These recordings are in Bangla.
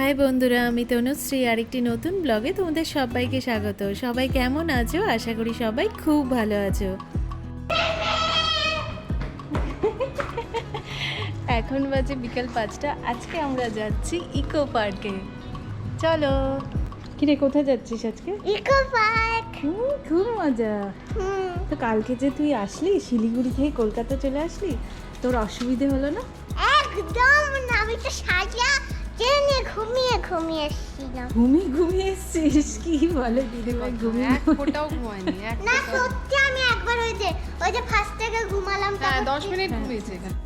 হাই বন্ধুরা আমি তনুশ্রী আরেকটি নতুন ব্লগে তোমাদের সবাইকে স্বাগত। সবাই কেমন আছো? আশা করি সবাই খুব ভালো আছো। এখন বাজে বিকাল পাঁচটা আজকে আমরা যাচ্ছি ইকো পার্কে। চলো। কিরে কোথায় যাচ্ছিস আজকে? Eco Park. খুব মজা। তো কালকে যে তুই আসলি শিলিগুড়ি থেকে কলকাতা চলে আসলি তোর অসুবিধে হলো না? একদম না আমি তো সাজা ট্রেনে ঘুমিয়ে ঘুমিয়ে এসেছিলাম। ঘুমিয়ে ঘুমিয়ে এসছিস? কি বলে দিদিভাই ঘুমিয়ে এক ফোটাও ঘুমায়নি না সত্যি আমি একবার ওই যে ওই যে ফার্স্ট থেকে ঘুমালাম হ্যাঁ দশ মিনিট ঘুমিয়েছে এখানে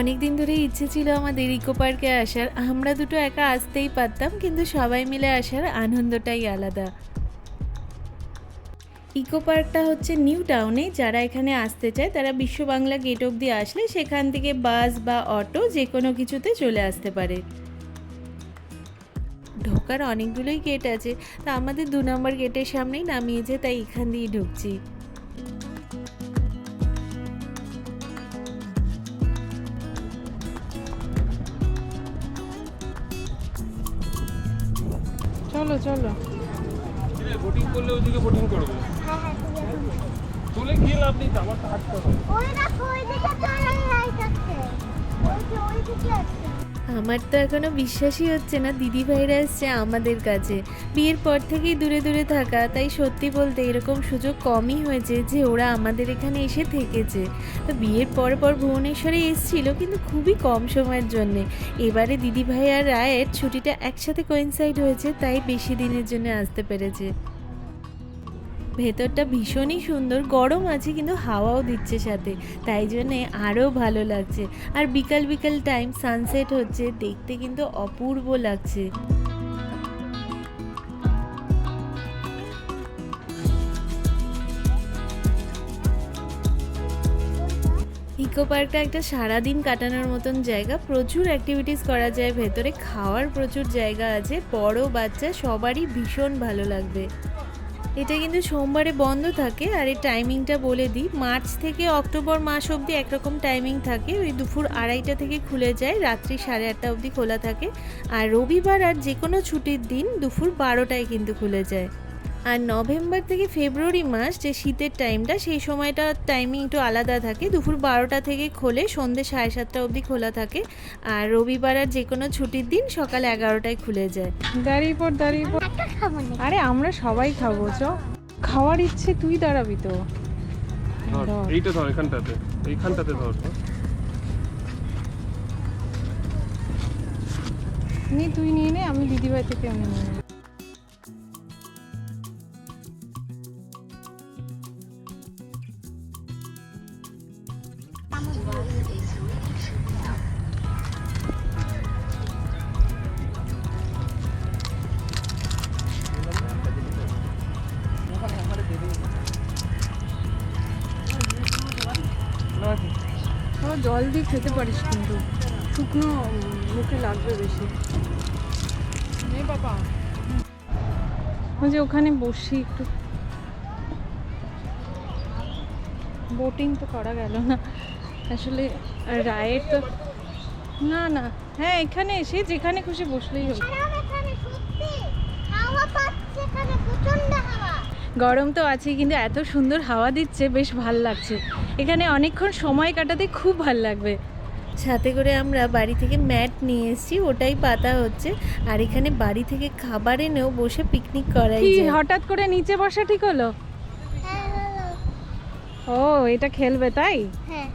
অনেক দিন ধরে ইচ্ছে ছিল আমাদের ইকো পার্কে আসার। আমরা দুটো একা আসতেই পারতাম কিন্তু সবাই মিলে আসার আনন্দটাই আলাদা। ইকো পার্কটা হচ্ছে নিউ টাউনে। যারা এখানে আসতে চায় তারা বিশ্ব বাংলা গেট অবধি আসলে সেখান থেকে বাস বা অটো যে কোনো কিছুতে চলে আসতে পারে। ঢোকার অনেকগুলোই গেট আছে তা আমাদের দু নম্বর গেটের সামনেই নামিয়েছে তাই এখান দিয়েই ঢুকছি। চলো চলো। বোটিং করলে ওইদিকে বোটিং করবে আমার তো এখনও বিশ্বাসই হচ্ছে না, দিদি ভাইরা এসছে আমাদের কাছে। বিয়ের পর থেকেই দূরে দূরে থাকা, তাই সত্যি বলতে এরকম সুযোগ কমই হয়েছে যে ওরা আমাদের এখানে এসে থেকেছে। তো বিয়ের পর পর ভুবনেশ্বরে এসেছিল, কিন্তু খুবই কম সময়ের জন্যে। এবারে দিদি ভাই আর রায়ের ছুটিটা একসাথে কোয়েনসাইড হয়েছে, তাই বেশি দিনের জন্য আসতে পেরেছে। ভেতরটা ভীষণই সুন্দর, গরম আছে কিন্তু হাওয়াও দিচ্ছে সাথে, তাই জন্যে আরও ভালো লাগছে। আর বিকাল বিকাল টাইম সানসেট হচ্ছে, দেখতে কিন্তু অপূর্ব লাগছে। ইকো পার্কটা একটা সারাদিন কাটানোর মতন জায়গা, প্রচুর অ্যাক্টিভিটিস করা যায়, ভেতরে খাওয়ার প্রচুর জায়গা আছে, বড় বাচ্চা সবারই ভীষণ ভালো লাগবে। এটা কিন্তু সোমবারে বন্ধ থাকে আর এই টাইমিংটা বলে দিই। মার্চ থেকে অক্টোবর মাস অবধি একরকম টাইমিং থাকে। ওই দুপুর আড়াইটা থেকে খুলে যায়, রাত্রি সাড়ে আটটা অবধি খোলা থাকে। আর রবিবার আর যে কোনো ছুটির দিন দুপুর বারোটায় কিন্তু খুলে যায়। আর নভেম্বর থেকে ফেব্রুয়ারি মাস যে শীতের টাইমটা সেই সময়টা টাইমিং একটু আলাদা থাকে। দুপুর বারোটা থেকে খোলে সন্ধ্যে সাড়ে সাতটা অবধি খোলা থাকে। আর রবিবার আর যে কোনো ছুটির দিন সকাল এগারোটায় খুলে যায়। দাঁড়িয়ে পর দাঁড়িয়ে না আরে আমরা সবাই খাব চ। খাওয়ার ইচ্ছে তুই দাঁড়াবি তো। এইটা ধর এখানটাতে। এইখানটাতে ধর। নি তুই নিয়ে নে আমি দিদিভাই থেকে আমি নিয়ে জল দিয়ে খেতে পারিস কিন্তু। শুকনো মুখে লাগবে বেশি। বাবা। যে ওখানে বসি একটু। বোটিং তো করা গেল না। আসলে রায়ের তো না না। হ্যাঁ এখানে এসে যেখানে খুশি বসলেই হলো আর এখানে সত্যি হাওয়া পাচ্ছে এখানে প্রচণ্ড হাওয়া গরম তো আছে কিন্তু এত সুন্দর হাওয়া দিচ্ছে বেশ ভালো লাগছে। এখানে অনেকক্ষণ সময় কাটাতে খুব ভালো লাগবে। সাথে করে আমরা বাড়ি থেকে ম্যাট নিয়ে এসেছি ওটাই পাতা হচ্ছে। আর এখানে বাড়ি থেকে খাবার এনেও বসে পিকনিক করাই কি হঠাৎ করে নিচে বসা ঠিক হলো? ও এটা খেলবে তাই? হ্যাঁ।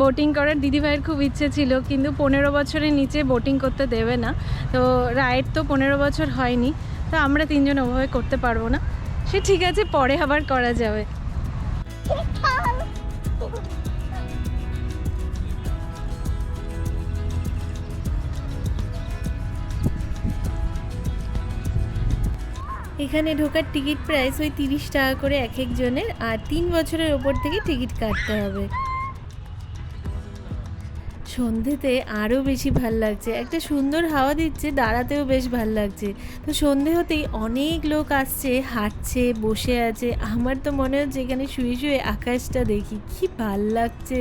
বোটিং করার দিদিভাইয়ের খুব ইচ্ছে ছিল কিন্তু পনেরো বছরের নিচে বোটিং করতে দেবে না। তো রাইড তো পনেরো বছর হয়নি। তো আমরা তিনজন ওভাবে করতে পারব না। সে ঠিক আছে, পরে আবার করা যাবে। এখানে ঢোকার টিকিট প্রাইস ওই তিরিশ টাকা করে এক একজনের আর তিন বছরের ওপর থেকে টিকিট কাটতে হবে। সন্ধেতে আরও বেশি ভালো লাগছে। একটা সুন্দর হাওয়া দিচ্ছে, দাঁড়াতেও বেশ ভালো লাগছে। তো সন্ধে হতেই অনেক লোক আসছে, হাঁটছে, বসে আছে। আমার তো মনে হচ্ছে এখানে শুয়ে শুয়ে আকাশটা দেখি, কি ভালো লাগছে।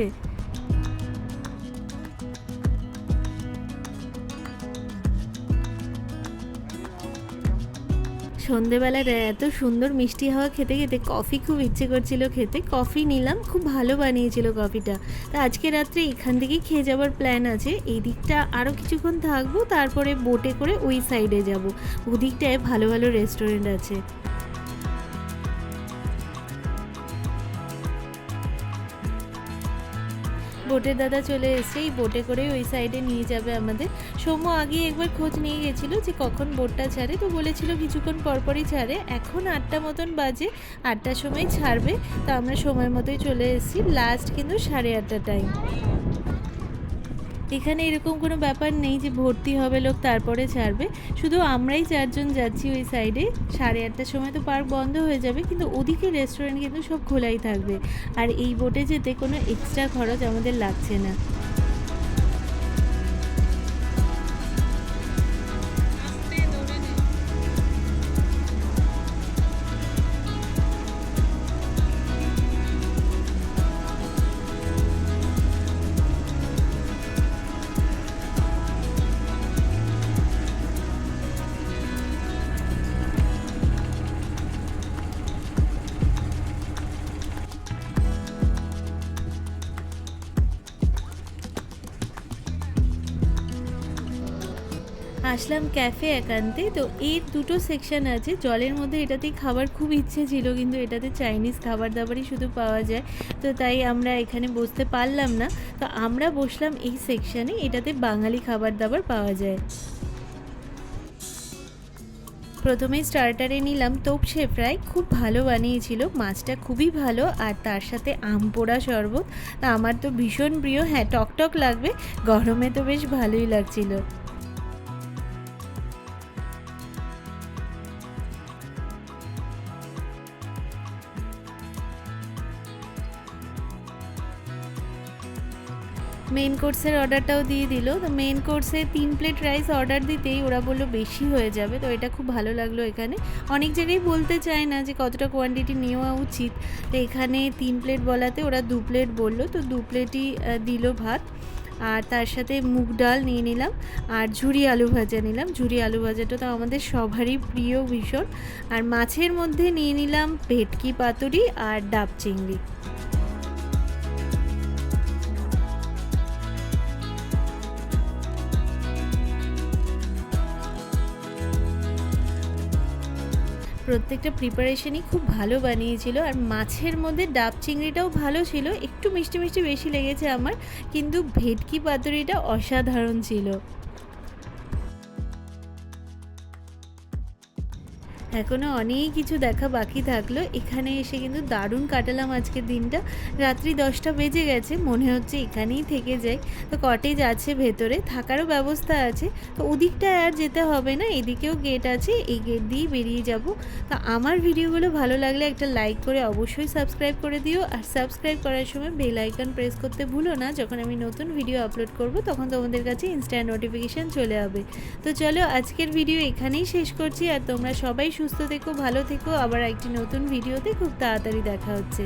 সন্ধেবেলার এত সুন্দর মিষ্টি হাওয়া খেতে খেতে কফি খুব ইচ্ছে করছিল খেতে। কফি নিলাম, খুব ভালো বানিয়েছিল কফিটা। তা আজকে রাত্রে এখান থেকেই খেয়ে যাওয়ার প্ল্যান আছে। এই দিকটা আরও কিছুক্ষণ থাকব, তারপরে বোটে করে ওই সাইডে যাব। ওদিকটায় ভালো ভালো রেস্টুরেন্ট আছে। বোটের দাদা চলে এসছে, এই বোটে করে ওই সাইডে নিয়ে যাবে আমাদের। সৌম্য আগে একবার খোঁজ নিয়ে গেছিল যে কখন বোটটা ছাড়ে, তো বলেছিল কিছুক্ষণ পরপরই ছাড়ে। এখন আটটা মতন বাজে, আটটার সময় ছাড়বে, তো আমরা সময় মতোই চলে এসেছি লাস্ট কিন্তু সাড়ে আটটা টাইম এখানে এরকম কোনো ব্যাপার নেই যে ভর্তি হবে লোক তারপরে ছাড়বে। শুধু আমরাই চারজন যাচ্ছি ওই সাইডে সাড়ে আটটার সময় তো পার্ক বন্ধ হয়ে যাবে, কিন্তু ওদিকে রেস্টুরেন্ট কিন্তু সব খোলাই থাকবে। আর এই বোটে যেতে কোনো এক্সট্রা খরচ আমাদের লাগছে না। আসলাম ক্যাফে একান্তে। তো এর দুটো সেকশন আছে। জলের মধ্যে এটাতেই খাবার খুব ইচ্ছে ছিল, কিন্তু এটাতে চাইনিজ খাবার দাবারই শুধু পাওয়া যায়। তো তাই আমরা এখানে বসতে পারলাম না। তো আমরা বসলাম এই সেকশনে এটাতে বাঙালি খাবার দাবার পাওয়া যায়। প্রথমেই স্টার্টারে নিলাম তোপসে ফ্রাই খুব ভালো বানিয়েছিল, মাছটা খুবই ভালো, আর তার সাথে আম পোড়া শরবত। আমার তো ভীষণ প্রিয়। হ্যাঁ টকটক লাগবে, গরমে তো বেশ ভালোই লাগছিল। মেন কোর্সের অর্ডারটাও দিয়ে দিল। তো মেন কোর্সে তিন প্লেট রাইস অর্ডার দিতেই ওরা বলল বেশি হয়ে যাবে, তো এটা খুব ভালো লাগল এখানে। অনেক জায়গায় বলতে চায় না যে কতটা কোয়ান্টিটি নেওয়া উচিত। তো এখানে তিন প্লেট বলাতে ওরা দু প্লেট বলল, তো দু প্লেটই দিল ভাত। আর তার সাথে মুগ ডাল নিয়ে নিলাম, আর ঝুরি আলু ভাজা নিলাম। ঝুরি আলু ভাজাটা তো আমাদের সবারই প্রিয় ভীষণ। আর মাছের মধ্যে নিয়ে নিলাম ভেটকি পাতুরি আর ডাব চিংড়ি। প্রত্যেকটা প্রিপারেশনই খুব ভালো বানিয়েছিল আর মাছের মধ্যে ডাব চিংড়িটাও ভালো ছিল। একটু মিষ্টি মিষ্টি বেশি লেগেছে আমার, কিন্তু ভেটকি পাতুরিটা অসাধারণ ছিল। এখনও অনেক কিছু দেখা বাকি থাকল। এখানে এসে কিন্তু দারুণ কাটালাম আজকের দিনটা। রাত্রি দশটা বেজে গেছে, মনে হচ্ছে এখানেই থেকে যাই। তো কটেজ আছে ভেতরে, থাকারও ব্যবস্থা আছে। তো ওদিকটায় আর যেতে হবে না, এদিকেও গেট আছে, এই গেট দিয়েই বেরিয়ে যাব। তো আমার ভিডিওগুলো ভালো লাগলে একটা লাইক করে অবশ্যই সাবস্ক্রাইব করে দিও। আর সাবস্ক্রাইব করার সময় বেল আইকন প্রেস করতে ভুলো না, যখন আমি নতুন ভিডিও আপলোড করব, তখন তোমাদের কাছে ইনস্ট্যান্ট নোটিফিকেশান চলে যাবে। তো চলো আজকের ভিডিও এখানেই শেষ করছি, আর তোমরা সবাই সুস্থ থেকো ভালো থেকো। আবার একটি নতুন ভিডিওতে খুব তাড়াতাড়ি দেখা হচ্ছে।